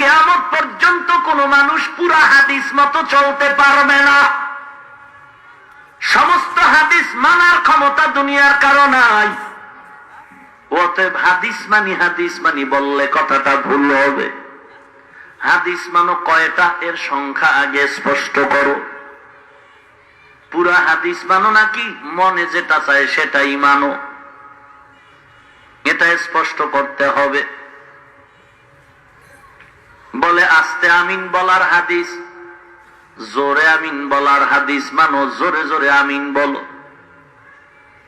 কেয়ামত পর্যন্ত কোন মানুষ পুরা হাদিস মতো চলতে পারবে না। সমস্ত হাদিস মানার ক্ষমতা দুনিয়ার কারও নাই। অতএব হাদিস মানি হাদিস মানি বললে কথাটা ভুল হবে। হাদিস মানো কয়টা? এর সংখ্যা আগে স্পষ্ট করো। পুরা হাদিস মানো নাকি? মনে যেটা চায় সেটাই মানো। এটা স্পষ্ট করতে হবে। বলে আস্তে আমিন বলার হাদিস, জোরে আমিন বলার হাদিস, মানো, জোরে জোরে আমিন বলো।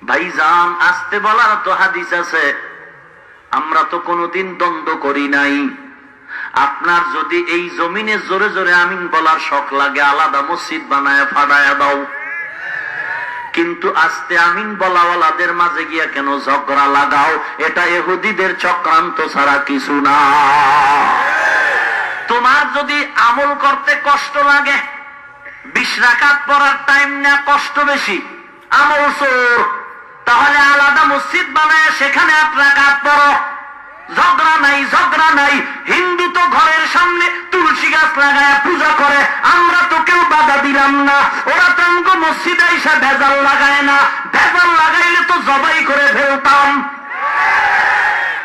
ভাইজান, আস্তে বলার তো হাদিস আছে। আমরা তো কোনোদিন দ্বন্দ্ব করি নাই। আপনার যদি এই জমিনে জোরে জোরে আমিন বলার শখ লাগে, আলাদা মসজিদ বানায় ফাড়ায় দাও। কিন্তু আস্তে আমিন বলাওয়ালাদের মাঝে গিয়া কেন ঝগড়া লাগাও? এটা এহুদিদের চক্রান্ত ছাড়া কিছু না। তোমার যদি আমল করতে কষ্ট লাগে, বিশ রাকাত পড়ার টাইম না কষ্ট বেশি, আমল চোর। তাহলে আলাদা মসজিদ বানায় সেখানে আট রাকাত পড়ো। ঝগড়া নাই ঝগড়া নাই। হিন্দু তো ঘরের সামনে তুলসী গাছ লাগায় পূজা করে। আমরা তো কেউ বাধা দিলাম না। ওরা তো আমাকে মসজিদে এসে ভেজাল লাগায় না। ভেজাল লাগাইলে তো জবাই করে ফেলতাম।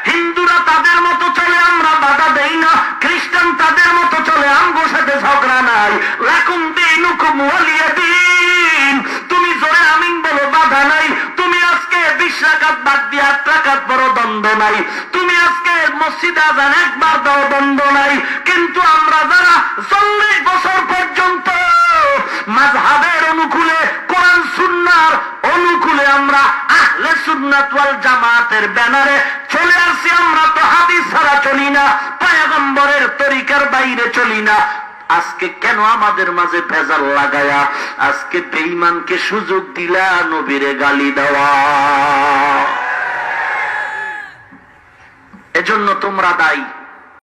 হিন্দুরা তাদের মতো খ্রিস্টান তাদের মতো চলে আমগো সাথে ঝগড়া নাই। লাকুম দিন দিন। তুমি জোরে আমিন বলো, বাধা নাই। তুমি আজকে বিশ রাকাত বাদ দিয়ে আট রাকাত বড় দ্বন্দ্ব নাই। তুমি আজকে মসজিদে আজান একবার দাও দ্বন্দ্ব নাই। কিন্তু আমরা যারা চল্লিশ বছর পর্যন্ত মাঝহাবের অনুকূলে, কোরআন সুন্নার অনুকূলে আমরা আহলে সুন্নাত ওয়াল জামাতের ব্যানারে চলে আসছি, আমরা তো হাদিস ছাড়া চলি না। তরিকার বাইরে চলি না। আজকে কেন আমাদের মাঝে ভেজাল লাগায়া? আজকে বেঈমানকে সুযোগ দিলা নবীরে গালি দেওয়া। এজন্য তোমরা দায়ী।